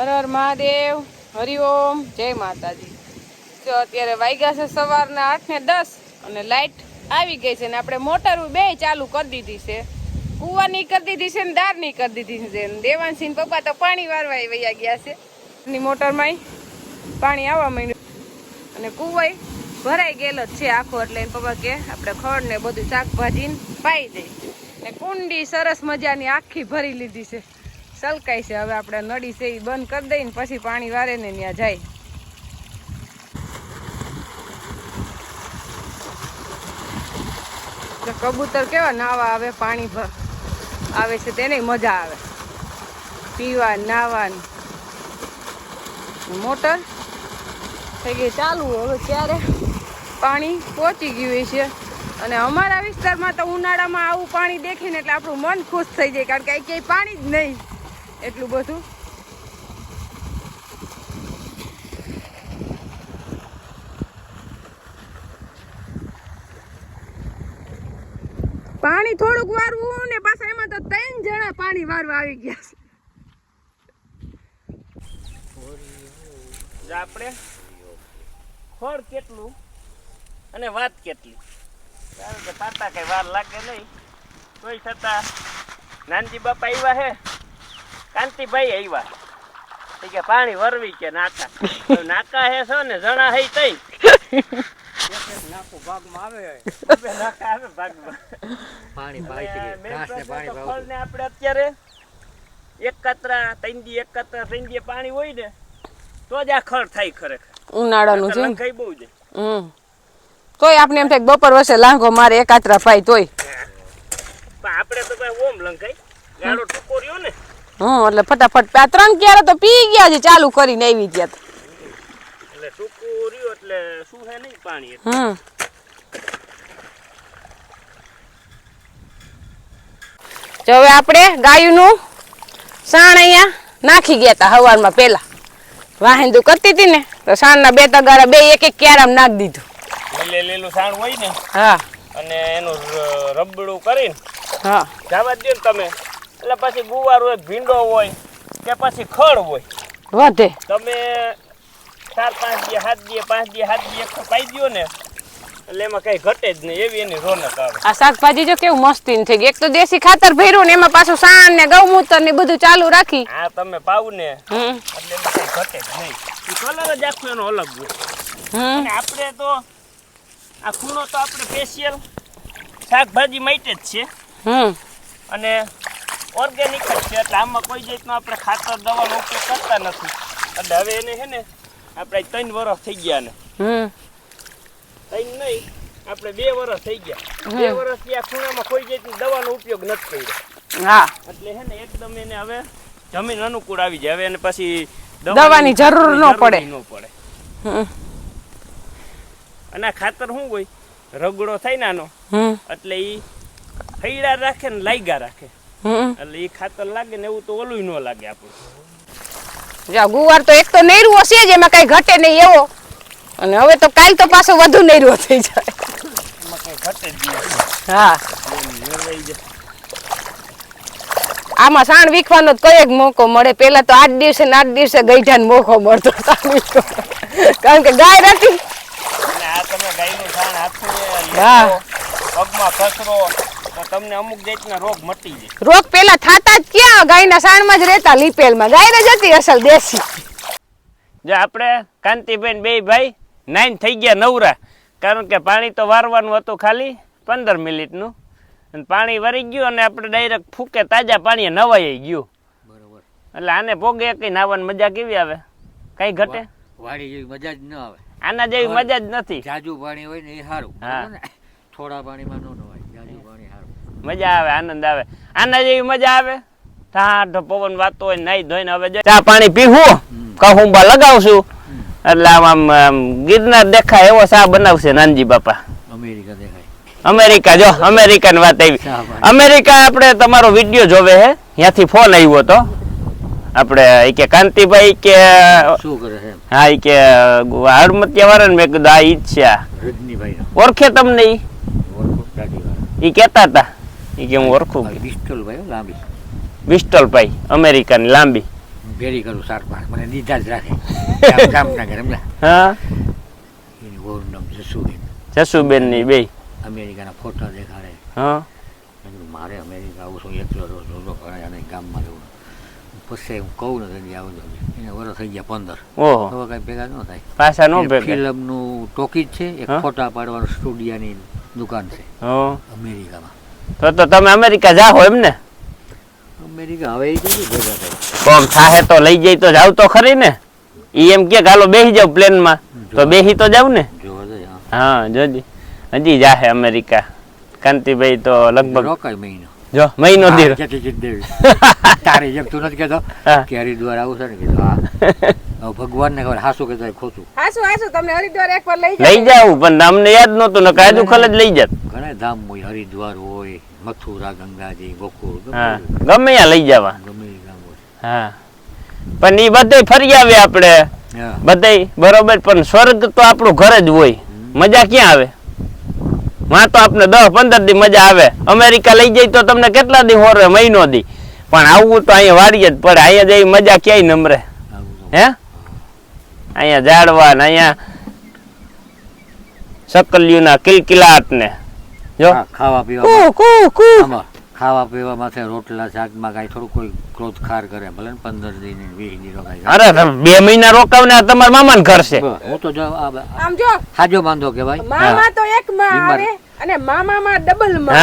હર મહાદેવ હરિઓમ જય માતાજી. તો અત્યારે વાગ્યા છે સવારના આઠ ને દસ અને લાઇટ આવી ગઈ છે ને આપણે મોટર બે ચાલુ કરી દીધી છે. કુવાની કરી દીધી છે ને દારની કરી દીધી છે. દેવાનસિંહ પપ્પા તો પાણી વારવા વૈયા ગયા છે. ની મોટરમાં પાણી આવવા માંડ્યું. અને કુવાય ભરાઈ ગયેલો જ છે આખો, એટલે પપ્પા કે આપણે ખડ ને બધું શાકભાજી પાઈ દઈ ને કુંડી સરસ મજાની આખી ભરી લીધી છે. સલકાય છે. હવે આપણે નળી છે એ બંધ કરી દઈને પછી પાણી વારે ને ત્યાં જાય. કબૂતર કેવા નાવા આવે, પાણી ભર આવે છે તેને મજા આવે. પીવા, નાવાની. મોટર થઈ ગઈ ચાલુ. હવે ક્યારે પાણી પહોંચી ગયું છે. અને અમારા વિસ્તારમાં તો ઉનાળામાં આવું પાણી દેખીને એટલે આપણું મન ખુશ થઈ જાય. કારણ કે ક્યાંય પાણી જ નહીં. એટલું બધું. પાણી થોડુંક વારવું ને પાછા એમાં તો ત્રણ જણા પાણી વારવા આવી ગયા છે. આપણે. ખોળ કેટલું અને વાત કેટલી? કારણ કે પાતા કઈ વાર લાગે નહીં. તોય છતાં નાનજી બાપા આવ્યા હે. કાંતિભાઈ આવ્યા. કે પાણી વરવી કે નાકા નાકા હે છો ને જણા હે તઈ. નાખું ભાગમાં આવે નાકા આવે ભાગમાં પાણી પાણી આપણે અત્યારે એક કતરા ત્રણ દી એક કતરા ત્રણ દી પાણી હોય ને તો જ આ ખર થાય ખરેખર. ઉનાળાનું છે ને. બહુ છે હમ. તોય આપણે એમ થાય કે બપોર વસે લાંઘો મારે એકાત્રા ફાય તોય. પણ આપણે તો ભાઈ ઓમ લંકાઈ ગાળો ટૂંકો રહ્યો ને. હમ એટલે ફટાફટ આ ત્રણ ક્યારે તો પી ગયા છે ચાલુ કરીને આવી ગયા એટલે ટૂંકું રહ્યો એટલે શું છે નહીં પાણી એટલે. હમ જો હવે આપણે ગાયનું સાણ અહીંયા નાખી ગયા હતા હવારમાં પહેલા. વાહિંદુ કરતી હતી ને તો સાણના બે તગારા બે એક એક ક્યારામ નાખી દીધું. લીલે લીલું સાણ હોય ને હા. અને એનું રબડું કરીને હા. જવા દે ને તમે. એટલે પછી ગુવાર હોય ભીંડો હોય કે પછી ખડ હોય. વધે. તમે ચાર પાંચ દી હાથ દી પાંચ દી હાથ દી એક પાઈ દો ને એટલે એમાં કઈ ઘટે જ નહીં. એવી એની રોનક આવે. આ શાકભાજી જો કેવું મસ્તી થઈ ગઈ. એક તો દેશી ખાતર ભર્યું ને એમાં પાછું સાણ ને ગૌમૂત્ર ને બધું ચાલુ રાખી. આ તમે પાવ ને એટલે એમાં કઈ ઘટે જ નહીં. એ કલર જ આખો એનો અલગ હોય. અને આપણે તો આ ખૂણો તો આપણે સ્પેશિયલ શાકભાજી માટે જ છે. હમ. અને ઓર્ગેનિક જ છે એટલે આમાં કોઈ જાતનો આપણે ખાતર દવાનો ઉપયોગ કરતા નથી. એટલે હવે એને છે ને આપણે ત્રણ વર્ષ થઈ ગયા ને. ત્રણ નહીં આપણે બે વર્ષ થઈ ગયા. બે વર્ષ આ ખૂણામાં કોઈ જાતની દવાનો ઉપયોગ નથી કર્યો. હા. એટલે છે ને એકદમ એને હવે જમીન અનુકૂળ આવી જાય. હવે એને પછી દવાની જરૂર ન પડે. ન પડે. અને આ ખાતર શું હોય? રગડો થાય નાનો એટલે એ હૈડા રાખે ને લાગ્યા રાખે. એટલે એ ખાતર લાગે ને એવું તો ઓલું ન લાગે આપણું. જા ગુવાર તો એક તો નેરું છે જ એમાં કઈ ઘટે નહીં એવો. અને હવે તો કાલ તો પાછો વધુ નેરું થઈ જાય. ઘટે હા. આમાં સાણ વીખવાનો તો કયો મોકો મળે. પેલા તો આઠ દિવસે ને આઠ દિવસે ગઈઢાને મોકો મળતો કારણ કે ગાય નથી. હા. પગમાં તો તમને અમુક જાતના રોગ મટી જાય. રોગ પેલા થાતા જ ક્યાં? ગાયના સાણમાં જ રહેતા લીપેલમાં. ગાય જ હતી અસલ દેશી. જો આપણે કાંતિબેન બે ભાઈ નાઈન થઈ ગયા નવરા. કારણ કે પાણી તો વારવાનું હતું ખાલી પંદર મિનિટનું. અને પાણી વરી ગયું અને આપણે ડાયરેક્ટ ફૂકે તાજા પાણી નવાઈ ગયું. બરોબર. એટલે આને ભોગે કઈ નાવાની મજા કેવી આવે? કઈ ઘટે? વાડી જેવી મજા જ ન આવે. આના જેવી મજા જ નથી. જાજુ પાણી હોય ને એ સારું. હા. થોડા પાણીમાં ન નવાય જાજુ પાણી સારું મજા આવે આનંદ આવે. આના જેવી મજા આવે? ઠાઠ પવન વાતો હોય નહીં ધોઈને હવે ચા પાણી પીવું કહુંબા લગાવશું. એટલે આમ આમ ગિરનાર દેખાય એવો ચા બનાવશે નાનજી બાપા. અમેરિકા દેખાય. અમેરિકા જો અમેરિકન વાત આવી. અમેરિકા આપણે તમારો વીડિયો જોવે હે? ત્યાંથી ફોન આવ્યો તો આપણે કે કાંતિભાઈ કે શું કરે છે હા એ કે હળમતિયા વાળા ને મેં કીધું આ ઈ જ છે આ. રજનીભાઈ. ઓળખે તમને ઈ? કેતા. હતા. ઈ કે હું ઓળખું આ પિસ્તોલ ભાઈ હો, લાંબી. વિસ્ટલ ભાઈ અમેરિકાની લાંબી. ભેરી કરું સાત પાંચ મને દીધા જ રાખે. ઘરે સમજ્યા? હા? એની વહુનું નામ જસુબેન. જસુબેનની બે અમેરિકાના ફોટા દેખાડે. હા? મારે અમેરિકા આવું છું એકલો તો ઘણા અને ગામમાં રહું પછી હું કહું ને તેથી આવું છું એને વર્ષ થઈ ગયા પંદર. ઓહો. હવે કાંઈ ભેગા ન થાય. પાછા નો ભેગા. ફિલ્મનું ટોકીજ છે એક ફોટા પાડવાનું સ્ટુડિયાની દુકાન છે. હો. અમેરિકામાં. તો તો તમે અમેરિકા જાઓ એમ ને? અમેરિકા હવે કોમ થાહે તો લઈ જઈ તો જાવ તો ખરી ને? ઈ એમ કે હાલો બેસી જાવ પ્લેનમાં તો બેસી તો જાવ ને? હા જોજી. હજી જાહે અમેરિકા. કાંતિભાઈ તો લગભગ રોકાય મહિનો. જો મહિનો દીર જતી દેવી. તારી જેમ તું નથી કહેતો. કે હરિદ્વાર આવું છે ને કીધું હા. હવે ભગવાનને ખબર હાસુ કહેતો ખોટું હાસુ હાસુ તમને હરિદ્વાર એકવાર લઈ લઈ જાવ પણ અમને યાદ નહોતું ને કાજુ ખલ જ લઈ જાત. ઘણા ધામ હોય હરિદ્વાર હોય મથુરા ગંગાજી ગોકુળ ગમે હા. ગમે. ત્યાં લઈ જવા. ગમે ગામ હોય. હા. પણ એ બધે ફરી આવે આપણે. બધે બરોબર પણ સ્વર્ગ તો આપણું ઘર જ હોય. મજા ક્યાં આવે? માં તો આપને દસ પંદર દી મજા આવે. અમેરિકા લઈ જાય તો તમને કેટલા દી હોરે? મહિનો દી. પણ આવું તો અહીંયા વાડીએ જ પડે. અહીંયા જઈ મજા ક્યાંય નમરે હે? અહીંયા ઝાડવા ને અહીંયા સકલિયુના કિલકિલાટ ને. જો. ખાવા પીવા કુ કુ કુ. ખાવા પીવા માથે રોટલા શાકમાં કાંઈ થોડું કોઈ ક્રોધ ખાર કરે ભલે ને પંદર દિન ને વીસ દિન રોકાય અરે બે મહિના રોકાવને તમારા મામા ને ઘર છે. હું તો જો આમ હાજો બાંધો કહેવાય મામા તો માં આવે અને મામા માં ડબલમાં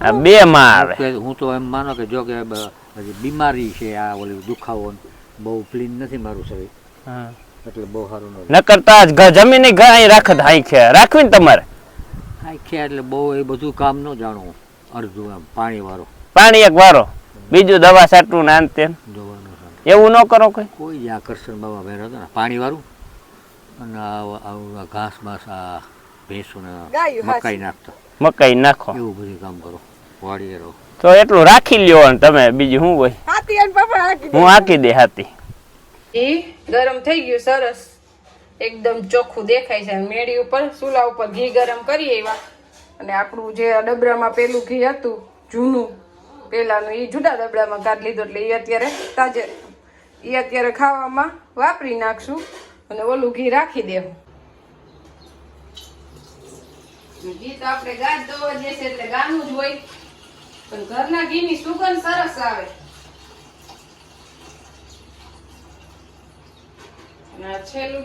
હા. બે માં આવે. હું તો એમ માનો કે જો કે બીમારી છે આ ઓલી દુખાવો. બહુ ક્લીન નથી મારું શરીર. હા. એટલે બહુ સારું ન કરતા જ જમીન અહીં રાખત હાઈ છે. રાખવી ને તમારે. આખે એટલે બહુ એ બધું કામ ન જાણવું. અડધું એમ પાણી વાળું. પાણી એક વારો. બીજું દવા સાટું ને જોવાનું એવું ન કરો કઈ. કોઈ આકર્ષણ બાબા ભેર હતો ને. પાણી વાળું. અને ઘાસ બાસ આ ભેંસું ને ગાયું હાચી. મકાઈ નાખતો. મકાઈ નાખો. એવું બધું કામ કરો. વાડીએ રહો. તો એટલું રાખી લ્યો ને તમે બીજું શું હોય? હાથી અને પપ્પા હાકી હું હાકી દે હાથી. એ ગરમ થઈ ગયું સરસ. એકદમ ચોખ્ખું દેખાય છે. મેળી ઉપર ચૂલા ઉપર ઘી ગરમ કરી એવા અને આપણું જે ડબરામાં પેલું ઘી હતું જૂનું પેલાનું એ જુદા ડબરામાં કાઢ લીધું એટલે એ અત્યારે તાજે. એ અત્યારે ખાવામાં વાપરી નાખશું અને ઓલું ઘી રાખી દેવું. ઘી તો આપણે ગાજ દોવા દેશે એટલે ગાનું જ હોય. પણ ઘરના ઘીની સુગંધ સરસ આવે.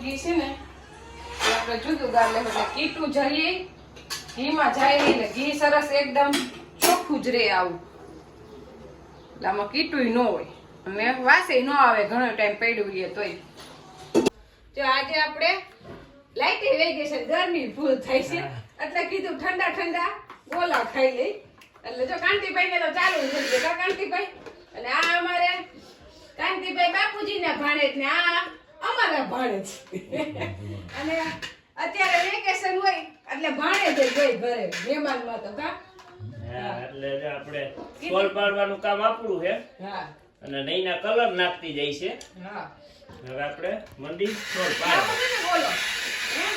ઘી છે ને આપણે ગાળ લેવું કીટું નહીં ને ઘી સરસ એકદમ ચોખ્ખું જ રહે આવું. આમાં કીટું ન હોય. અને વાસે ન આવે, ઘણો ટાઈમ પડ્યું રહીએ તોય. જો આજે આપણે લાઈટ વહી ગઈ છે, ગરમી ભૂલ થઈ છે. એટલે કીધું ઠંડા ઠંડા ગોલા ખાઈ લઈ. એટલે જો કાંતિભાઈ ને તો ચાલુ થઈ ગયું કા કાંતિભાઈ અને આ અમારે કાંતિભાઈ બાપુજી ના ભાણેજ ને આ અમારા ભાણેજ અને અત્યારે વેકેશન હોય એટલે ભાણે જ ભાઈ ઘરે મહેમાનમાં તો કા? એટલે જો આપણે સોલ પાડવાનું કામ આપણું છે. હા. અને નહીંના કલર નાખતી જાય છે. હા. હવે આપણે મંડી સોલ પાડ બોલો. હે?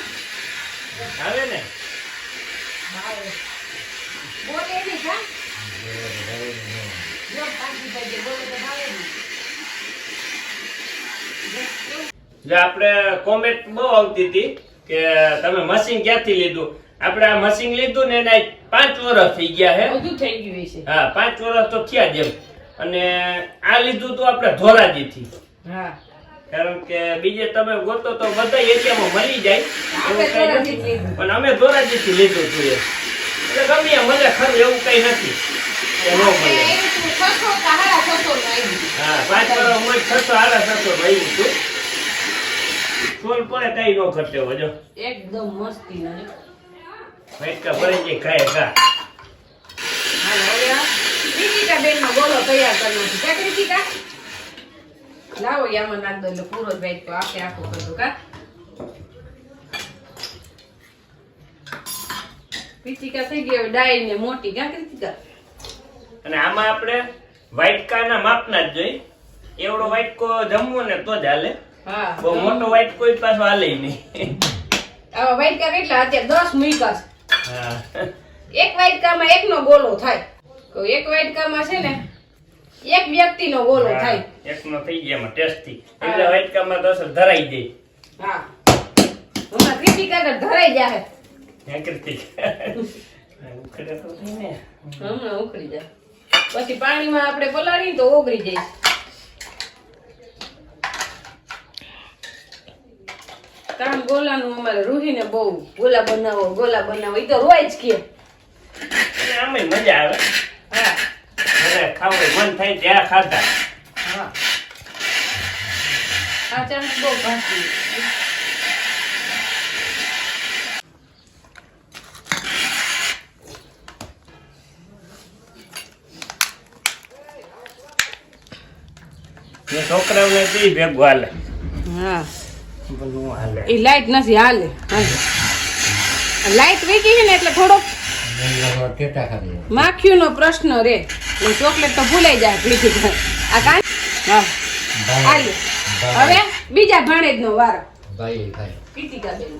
આવે ને? આપણે કોમેન્ટ બહુ આવતી હતી કે તમે મશીન ક્યાંથી લીધું? આપણે આ મશીન લીધું ને એના પાંચ વર્ષ થઈ ગયા હે. બધું થઈ ગયું છે હા પાંચ વર્ષ તો થયા જેમ અને આ લીધું તો આપણે ધોરાજીથી. હા. કારણ કે બીજે તમે ગોતો તો બધા એરિયામાં મળી જાય. એવું કઈ નથી. પણ અમે ધોરાજીથી લીધું જોઈએ એટલે ગમે મજા ખરું એવું કઈ નથી. હા પાંચ વર્ષ હોય છસો આડા છસો મળી છું. સોલ પડે કઈ ન ઘટે હજો એકદમ મસ્તી ફટકા ભરી જાય ખાય ખા. બેન નો બોલો તૈયાર ક્યાં ક્રિતિકા લાવો યામાં નાખ દો એટલે પૂરો જ બેઠ તો આખે કરજો કા ક્રિતિકા થઈ ગઈ હવે ડાઈ ને મોટી ક્યાં ક્રિતિકા અને આમાં આપણે વાટકાના માપના જ જોઈ. એવડો વાટકો જમવો ને તો જ હાલે. હા. બહુ મોટો વાટકો ય પાછો હાલે નહીં. આવા વાઇટકા કેટલા? અત્યારે દસ મૂક્યા છે હા. એક વાઇટકામાં એકનો ગોલો થાય. તો એક વાઇટકામાં છે ને એક વ્યક્તિનો ગોલો થાય. એકનો થઈ ગયા એમાં ટેસ્ટી એટલે વાટકામાં તો અસર ધરાઈ જાય હા. હમણાં ક્રિટિક તો ધરાઈ જાય હે ક્રિટિક ઉખડે તો ને. હમણાં ઉખડી જાય. પછી પાણીમાં આપણે પલાળી તો ઓગળી જાય. કામ ગોલાનું અમારે રૂહીને બહુ ગોલા બનાવો ગોલા બનાવો એ તો રોજ કે. અને મજા આવે. મન થઈ ત્યાં ખાધા. હા આ બહુ ભાગી ને છોકરાઓને ભેગું હાલે. હા. એ લાઈટ નથી હાલે લાઈટ વીકી છે ને એટલે થોડોક માખીનો પ્રશ્ન રે. એટલે ચોકલેટ તો ભૂલાઈ જાય પીધી આ કાન હા. હવે બીજા ભાણેજ નો વારો. ભાઈ ભાઈ. કીર્તિકા બેન